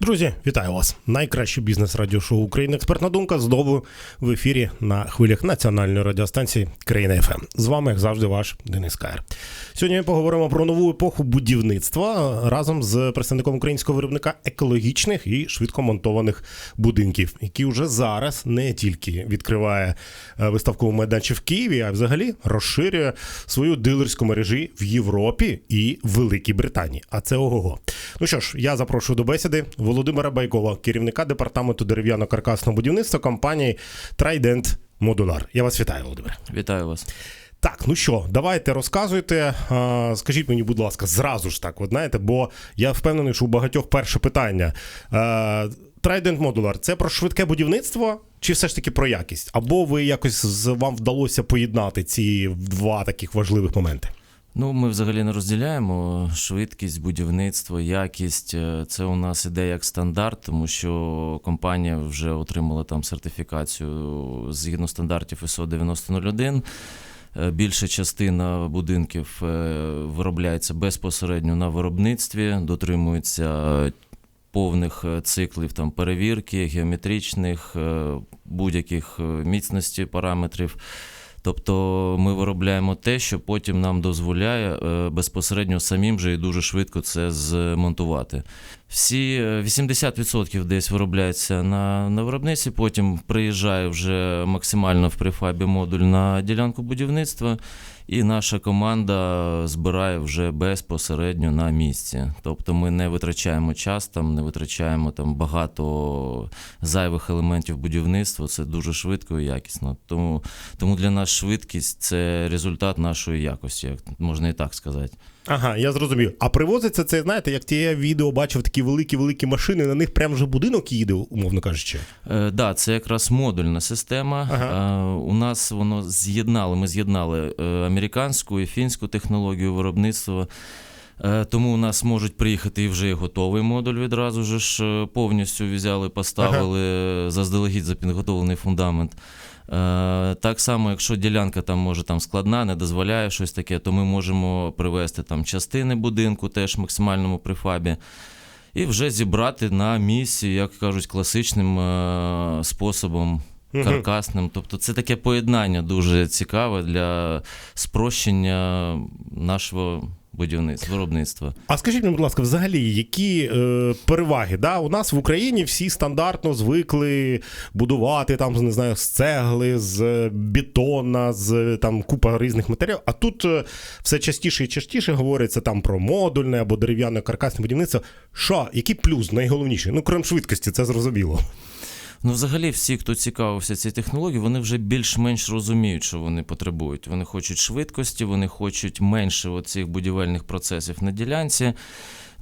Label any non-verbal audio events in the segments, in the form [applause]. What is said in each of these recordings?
Друзі, вітаю вас! Найкраще бізнес радіошоу України. Експертна думка знову в ефірі на хвилях національної радіостанції Країна ФМ. З вами, як завжди, ваш Денис Каєр. Сьогодні ми поговоримо про нову епоху будівництва разом з представником українського виробника екологічних і швидкомонтованих будинків, який вже зараз не тільки відкриває е, виставкову майданчик в Києві, а взагалі розширює свою дилерську мережі в Європі і Великій Британії. А це ого-го. Ну що ж, я запрошую до бесіди Володимира Байкова, керівника департаменту дерев'яно-каркасного будівництва компанії Trident Modular. Я вас вітаю, Володимире. Вітаю вас. Так, ну що, давайте розказуйте. Скажіть мені, будь ласка, зразу ж так, от знаєте, бо я впевнений, що у багатьох перше питання. Trident Modular – це про швидке будівництво чи все ж таки про якість? Або ви якось з- вам вдалося поєднати ці два таких важливих моменти? Ну, ми взагалі не розділяємо швидкість, будівництво, якість. Е, Це у нас іде як стандарт, тому що компанія вже отримала там сертифікацію згідно стандартів ISO 9001. Е, Більша частина будинків е, виробляється безпосередньо на виробництві, дотримуються е, повних циклів там перевірки, геометричних, будь-яких міцності параметрів. Тобто ми виробляємо те, що потім нам дозволяє е, безпосередньо самим же і дуже швидко це змонтувати. Всі е, 80% десь виробляється на, на виробництві, потім приїжджає вже максимально в префабі модуль на ділянку будівництва, і наша команда збирає вже безпосередньо на місці. Тобто ми не витрачаємо час, там, не витрачаємо там багато зайвих елементів будівництва. Це дуже швидко і якісно. Тому, тому для нас швидкість це результат нашої якості, як можна і так сказати. Ага, я зрозумів. А привозиться це, знаєте, як ті відео бачив такі великі-великі машини, на них прям вже будинок їде, умовно кажучи. Е, да, це якраз модульна система. Ага. Е, у нас воно з'єднали. Ми з'єднали е, американську і фінську технологію виробництва. Е, Тому у нас можуть приїхати і вже готовий модуль відразу ж е, повністю взяли, поставили е, заздалегідь запідготовлений фундамент. Е, Так само, якщо ділянка там може там складна, не дозволяє щось таке, то ми можемо привезти там частини будинку теж в максимальному префабі. І вже зібрати на місці, як кажуть, класичним е, способом, каркасним. Тобто це таке поєднання дуже цікаве для спрощення нашого будівництва, виробництва. А скажіть мені, будь ласка, взагалі, які е, переваги? Да? У нас в Україні всі стандартно звикли будувати там, не знаю, з цегли, з бетона, з там купа різних матеріалів. А тут е, все частіше і частіше говориться там про модульне або дерев'яне каркасне будівництво. Що, який плюс найголовніший? Ну, крім швидкості, це зрозуміло. Ну, взагалі, всі, хто цікавився цією технологією, вони вже більш-менш розуміють, що вони потребують. Вони хочуть швидкості, вони хочуть менше оцих будівельних процесів на ділянці.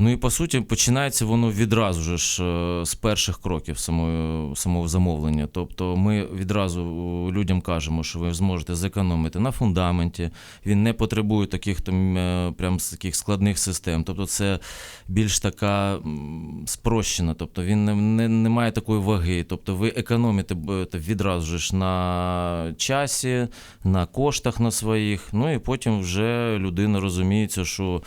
Ну і по суті, починається воно відразу ж е, з перших кроків самого, самого замовлення. Тобто ми відразу людям кажемо, що ви зможете зекономити на фундаменті. Він не потребує таких е, прям таких складних систем. Тобто, це більш така спрощена, тобто він не, не, не має такої ваги. Тобто ви економите відразу ж на часі, на коштах на своїх. Ну і потім вже людина розуміється, що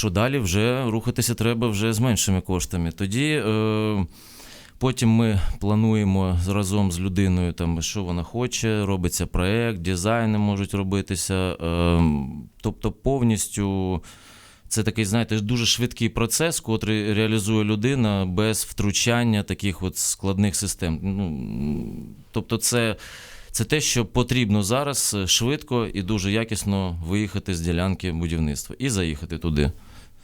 що далі вже рухатися треба вже з меншими коштами. Тоді е, потім ми плануємо разом з людиною, там, що вона хоче, робиться проєкт, дизайни можуть робитися. Е, тобто повністю. Це такий, знаєте, дуже швидкий процес, котрий реалізує людина без втручання таких от складних систем. Ну, тобто, це, це те, що потрібно зараз швидко і дуже якісно виїхати з ділянки будівництва і заїхати туди.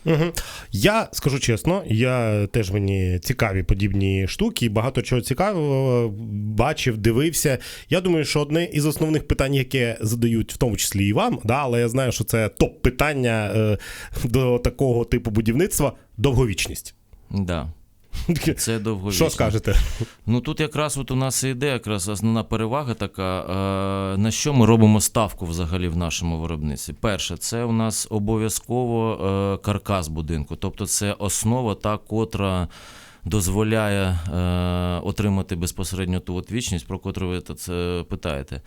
Угу. Я скажу чесно, я теж мені цікаві подібні штуки, багато чого цікавого бачив, дивився. Я думаю, що одне із основних питань, яке задають, в тому числі і вам, да, але я знаю, що це топ питання е, до такого типу будівництва довговічність. Да. Це довго Що скажете? Ну тут якраз от у нас і йде якраз основна перевага така, е, на що ми робимо ставку взагалі в нашому виробництві. Перше, це у нас обов'язково е, каркас будинку, тобто це основа та, котра дозволяє е, отримати безпосередньо ту от вічність, про котру ви це питаєте.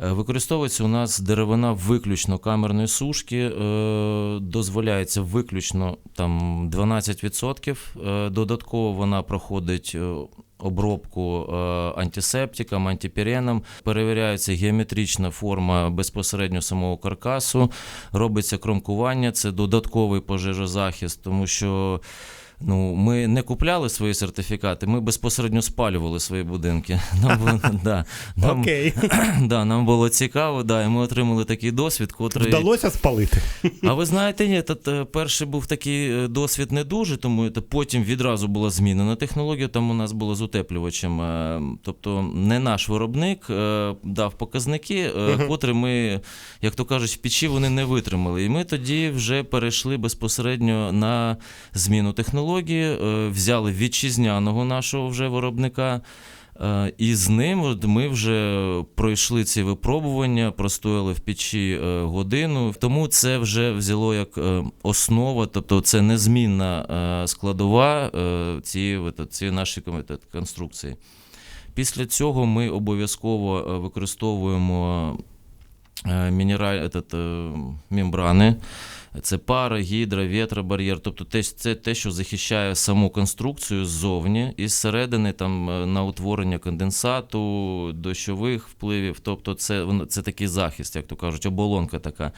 Е, Використовується у нас деревина виключно камерної сушки, е, дозволяється виключно там 12%. Е, Додатково вона проходить обробку антисептиком, антипіреном, перевіряється геометрична форма безпосередньо самого каркасу, робиться кромкування, це додатковий пожежозахист, тому що. Ну, ми не купляли свої сертифікати, ми безпосередньо спалювали свої будинки. [laughs] Нам було, да, нам, Окей. [clears throat] да, нам було цікаво, да, і ми отримали такий досвід, котрий. Вдалося спалити. А ви знаєте, ні, та, та, перший був такий е, досвід не дуже, тому та, потім відразу була змінена технологія. Там у нас було з утеплювачем. е, Тобто не наш виробник е, дав показники, е, котрі ми, як то кажуть, в печі вони не витримали. І ми тоді вже перейшли безпосередньо на зміну технології, е, взяли вітчизняного нашого вже виробника. Е, І з ним ми вже пройшли ці випробування, простояли в печі е, годину. Тому це вже взяло як основа, тобто це незмінна складова цієї, нашої конструкції. Після цього ми обов'язково використовуємо мінераль, этот, е, мембрани. Це пара, гідра, вітробар'єр, тобто те, це те, що захищає саму конструкцію ззовні і зсередини там е, на утворення конденсату, дощових впливів. Тобто, це, це такий захист, як то кажуть, оболонка така.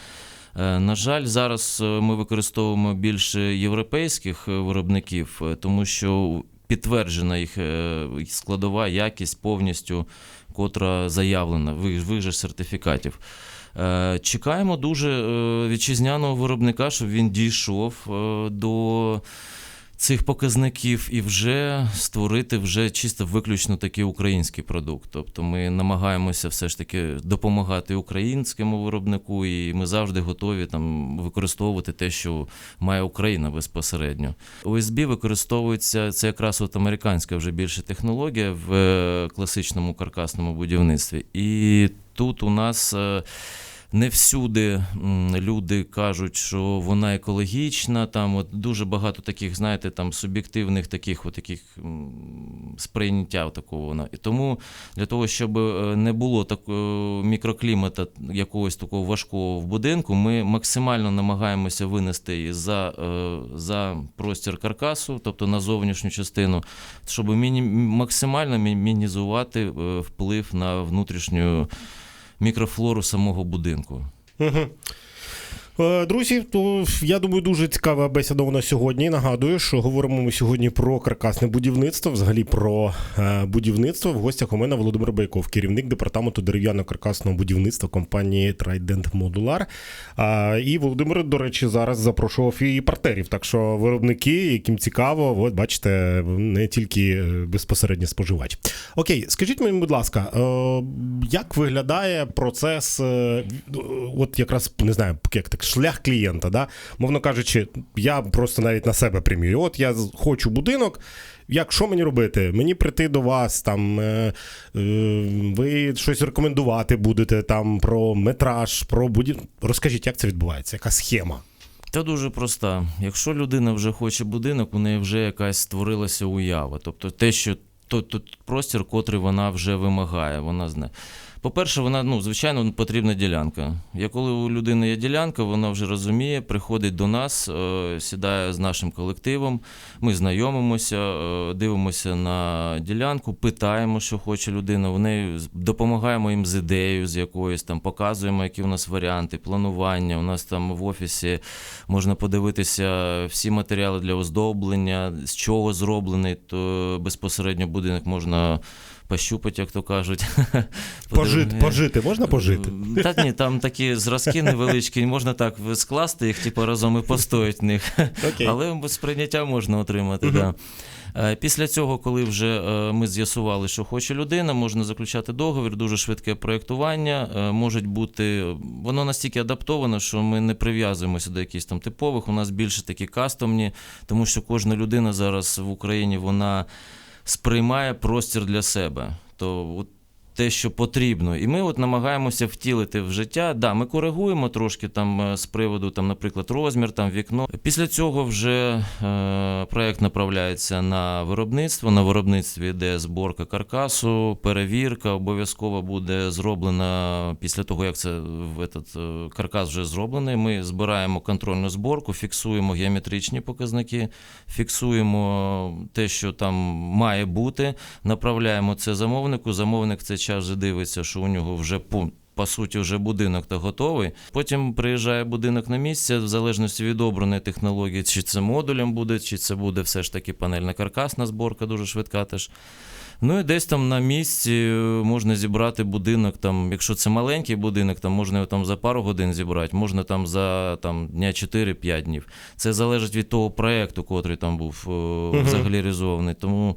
Е, На жаль, зараз е, ми використовуємо більше європейських виробників, тому що підтверджена їх складова якість повністю, котра заявлена в їх- в їх же сертифікатів. Е, Чекаємо дуже е, вітчизняного виробника, щоб він дійшов е, до цих показників і вже створити вже чисто виключно такий український продукт. Тобто ми намагаємося все ж таки допомагати українському виробнику, і ми завжди готові там використовувати те, що має Україна безпосередньо. ОСБ використовується це якраз от американська вже більше технологія в класичному каркасному будівництві. І тут у нас. Е, не всюди люди кажуть, що вона екологічна. Там от дуже багато таких, знаєте, там суб'єктивних таких, от таких сприйняття такого вона. І тому для того, щоб е, не було такого мікроклімата якогось такого важкого в будинку, ми максимально намагаємося винести її за, е, за простір каркасу, тобто на зовнішню частину, щоб міні, максимально мінімізувати е, вплив на внутрішню мікрофлору самого будинку. Угу. Друзі, то я думаю, дуже цікава бесіда у нас сьогодні. Нагадую, що говоримо ми сьогодні про каркасне будівництво, взагалі про е, будівництво. В гостях у мене Володимир Байков, керівник департаменту дерев'яно-каркасного будівництва компанії Trident Modular. І Володимир, до речі, зараз запрошував і партнерів. Так що виробники, яким цікаво, от бачите, не тільки е, безпосередньо споживач. Окей, скажіть мені, будь ласка, е, як виглядає процес, е, от якраз не знаю, як так, шлях клієнта, да? мовно кажучи, я просто навіть на себе примірю. От я хочу будинок. Як що мені робити? Мені прийти до вас, там е, е, ви щось рекомендувати будете там про метраж, про будів... Розкажіть, як це відбувається? Яка схема? Та дуже проста. Якщо людина вже хоче будинок, у неї вже якась створилася уява. Тобто те, що то, то простір, котрий вона вже вимагає, вона знає. По-перше, вона, ну, звичайно, потрібна ділянка. Я коли у людини є ділянка, вона вже розуміє, приходить до нас, е, сідає з нашим колективом, ми знайомимося, е, дивимося на ділянку, питаємо, що хоче людина. В неї допомагаємо їм з ідеєю, з якоюсь там, показуємо, які у нас варіанти, планування. У нас там в офісі можна подивитися всі матеріали для оздоблення, з чого зроблений, то безпосередньо будинок можна пощупати, як то кажуть. [laughs] Пожити, пожити, можна пожити? Е, Та ні, там такі зразки невеличкі, можна так скласти їх, типу, разом і постоять в них. Окей. Але сприйняття можна отримати, так. Да. Е, Після цього, коли вже е, ми з'ясували, що хоче людина, можна заключати договір, дуже швидке проєктування. е, Можуть бути, воно настільки адаптоване, що ми не прив'язуємося до якихось там типових. У нас більше такі кастомні, тому що кожна людина зараз в Україні вона сприймає простір для себе. То от те, що потрібно. І ми от намагаємося втілити в життя. Да, ми коригуємо трошки там е, з приводу, там, наприклад, розмір, там вікно. Після цього вже е, проект направляється на виробництво. На виробництві йде зборка каркасу, перевірка обов'язково буде зроблена після того, як це в этот, е, каркас вже зроблений. Ми збираємо контрольну зборку, фіксуємо геометричні показники, фіксуємо те, що там має бути, направляємо це замовнику. Замовник в цей час вже дивиться, що у нього вже по. По суті, вже будинок то готовий. Потім приїжджає будинок на місце, в залежності від обраної технології, чи це модулем буде, чи це буде все ж таки панельна каркасна зборка, дуже швидка теж. Ну і десь там на місці е, можна зібрати будинок. Там, якщо це маленький будинок, там можна його там за пару годин зібрати, можна там за там, дня 4-5 днів. Це залежить від того проєкту, котрий там був е, взагалі реалізований. Тому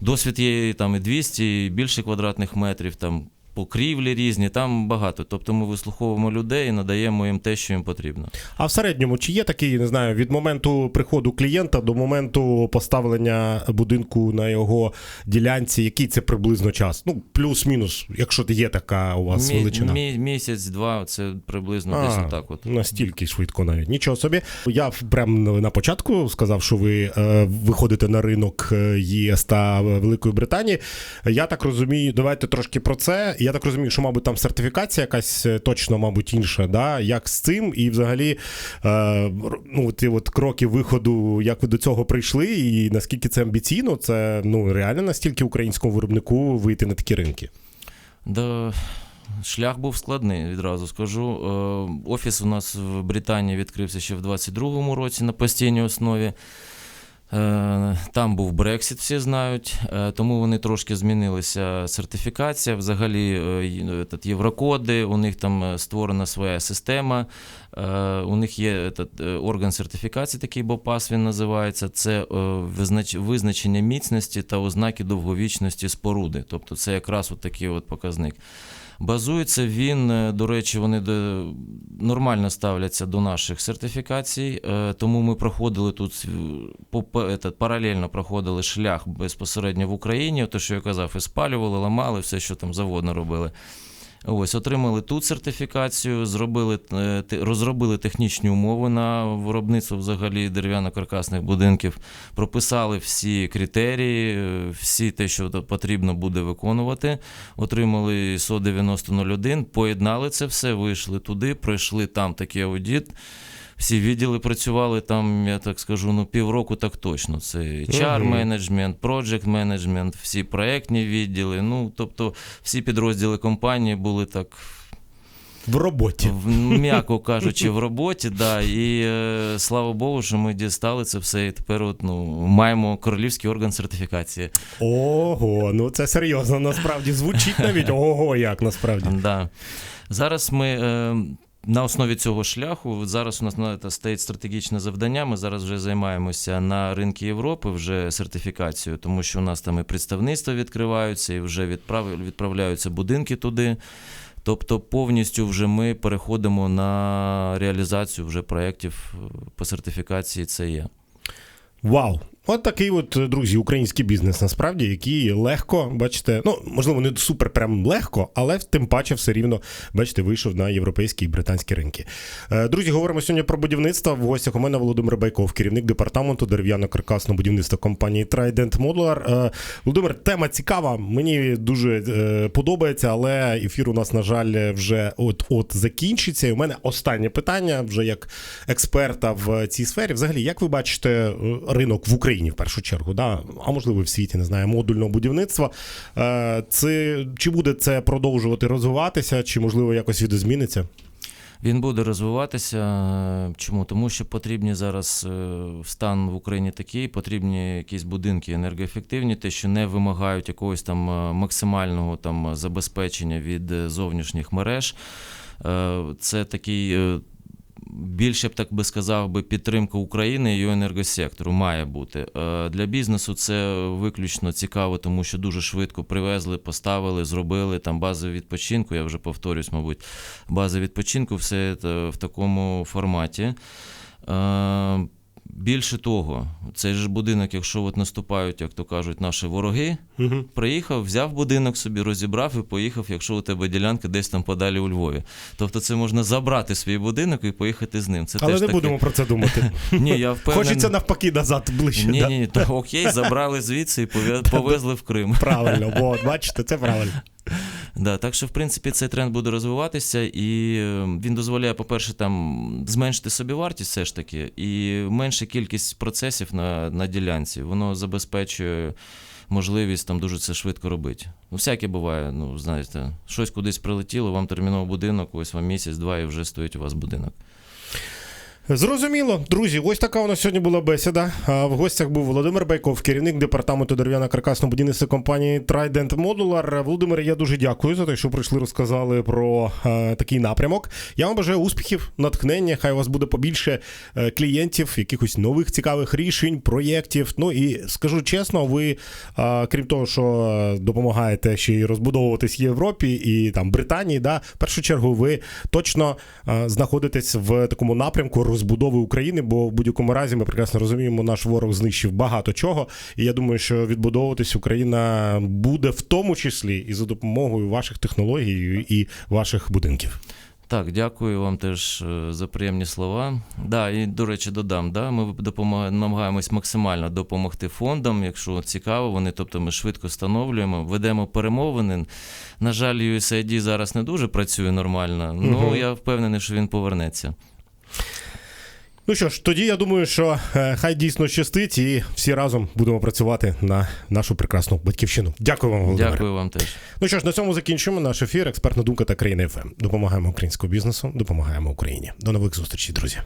досвід є там і 200, і більше квадратних метрів. там Покрівлі різні, там багато. Тобто ми вислуховуємо людей і надаємо їм те, що їм потрібно. А в середньому чи є такий, не знаю, від моменту приходу клієнта до моменту поставлення будинку на його ділянці, який це приблизно час? Ну, плюс-мінус, якщо є така у вас Мі- величина. мі- місяць-два це приблизно А, десь отак. От. Настільки швидко навіть. Нічого собі. Я прямо на початку сказав, що ви е, виходите на ринок е, ЄС та Великої Британії. Я так розумію, давайте трошки про це. Я так розумію, що, мабуть, там сертифікація якась е, точно, мабуть, інша. Да? Як з цим? І взагалі, е, ну, ті от кроки виходу, як ви до цього прийшли, і наскільки це амбіційно, це ну, реально настільки українському виробнику вийти на такі ринки. Да, шлях був складний, відразу скажу. Е, Офіс у нас в Британії відкрився ще в 22-му році на постійній основі. Е, Там був Брексит, всі знають, е, тому вони трошки змінилися сертифікація. Взагалі, е, єврокоди, у них там створена своя система. У них є орган сертифікації, такий БОПАС він називається. Це визнач- визначення міцності та ознаки довговічності споруди. Тобто це якраз от такий от показник. Базується він, е, до речі, вони нормально ставляться до наших сертифікацій, е, тому ми проходили тут е, паралельно проходили шлях безпосередньо в Україні. Те, що я казав, і спалювали, ламали, все, що там заводно робили. Ось, отримали тут сертифікацію, зробили, е, розробили технічні умови на виробництво взагалі дерев'яно-каркасних будинків, прописали всі критерії, е, всі те, що потрібно буде виконувати. Отримали ISO 9001, поєднали це все, вийшли туди, пройшли там такий аудит. Всі відділи працювали там, я так скажу, ну півроку так точно. Це hr менеджмент project менеджмент, всі проектні відділи. Ну, тобто всі підрозділи компанії були так, В роботі. в- м'яко кажучи, в роботі. Да, і е, слава Богу, що ми дістали це все. І тепер от, ну, маємо королівський орган сертифікації. Ого, ну це серйозно, насправді звучить навіть [laughs] ого, як насправді. Да. Зараз ми. Е, на основі цього шляху зараз у нас на стоїть стратегічне завдання. Ми зараз вже займаємося на ринку Європи вже сертифікацією, тому що у нас там і представництва відкриваються, і вже відправ... відправляються будинки туди. Тобто повністю вже ми переходимо на реалізацію вже проєктів е, по сертифікації. Це є. Вау! От такий, от, друзі, український бізнес, насправді, який легко, бачите, ну можливо, не супер прям легко, але тим паче все рівно, бачите, вийшов на європейські і британські ринки. Е, Друзі, говоримо сьогодні про будівництво. В гостях у мене Володимир Байков, керівник департаменту дерев'яно-каркасного будівництва компанії Trident Modular. Е, Володимир, тема цікава, мені дуже е, подобається, але ефір у нас, на жаль, вже от-от закінчиться. І у мене останнє питання, вже як експерта в цій сфері. Взагалі, як ви бачите е, ринок в Україні в першу чергу, да? а можливо в світі, не знаю, модульного будівництва. Е, Це, чи буде це продовжувати розвиватися, чи можливо якось відозміниться? Він буде розвиватися. Чому? Тому що потрібні зараз е, стан в Україні такий, потрібні якісь будинки енергоефективні, те, що не вимагають якогось там е, максимального там забезпечення від зовнішніх мереж. Це такий. Е, Більше б так би сказав би підтримка України і її енергосектору має бути. Е, Для бізнесу це виключно цікаво, тому що дуже швидко привезли, поставили, зробили там бази відпочинку. Я вже повторюсь, мабуть, бази відпочинку, все це в такому форматі. Більше того, цей же будинок, якщо от наступають, як то кажуть, наші вороги, Угу. приїхав, взяв будинок собі, розібрав і поїхав, якщо у тебе ділянка десь там подалі у Львові. Тобто це можна забрати свій будинок і поїхати з ним. Це Але теж не таке. будемо про це думати. [laughs] Ні, я впевнений. Хочеться навпаки назад ближче. Ні, ні, ні, то окей, забрали звідси і [laughs] повезли в Крим. Правильно, от, бачите, це правильно. [laughs] Да, так що, в принципі, цей тренд буде розвиватися, і е, він дозволяє, по-перше, там зменшити собі вартість все ж таки, і менша кількість процесів на, на ділянці. Воно забезпечує можливість там дуже це швидко робити. Ну, всяке буває, ну, знаєте, щось кудись прилетіло, вам терміново будинок, ось вам місяць-два і вже стоїть у вас будинок. Зрозуміло, друзі. Ось така у нас сьогодні була бесіда. В гостях був Володимир Байков, керівник департаменту дерев'яно каркасного будівництва компанії Trident Modular. Володимир, я дуже дякую за те, що прийшли, розказали про е, такий напрямок. Я вам бажаю успіхів, натхнення. Хай у вас буде побільше е, клієнтів, якихось нових цікавих рішень, проєктів. Ну і скажу чесно, ви, е, крім того, що допомагаєте ще й розбудовуватись Європі і там Британії, да, в першу чергу ви точно е, знаходитесь в такому напрямку розбудови України, бо в будь-якому разі ми прекрасно розуміємо, наш ворог знищив багато чого. І я думаю, що відбудовуватись Україна буде в тому числі і за допомогою ваших технологій і ваших будинків. Так, дякую вам теж е, за приємні слова. Да, і до речі, додам, да, ми намагаємось максимально допомогти фондам, якщо цікаво, вони, тобто ми швидко встановлюємо, ведемо перемовини. На жаль, USAID зараз не дуже працює нормально, ну Мгм. я впевнений, що він повернеться. Ну що ж, тоді я думаю, що е, хай дійсно щастить, і всі разом будемо працювати на нашу прекрасну батьківщину. Дякую вам, Володимир. Дякую вам теж. Ну що ж, на цьому закінчимо наш ефір. Експертна думка та країни ФМ. Допомагаємо українському бізнесу, допомагаємо Україні. До нових зустрічей, друзі.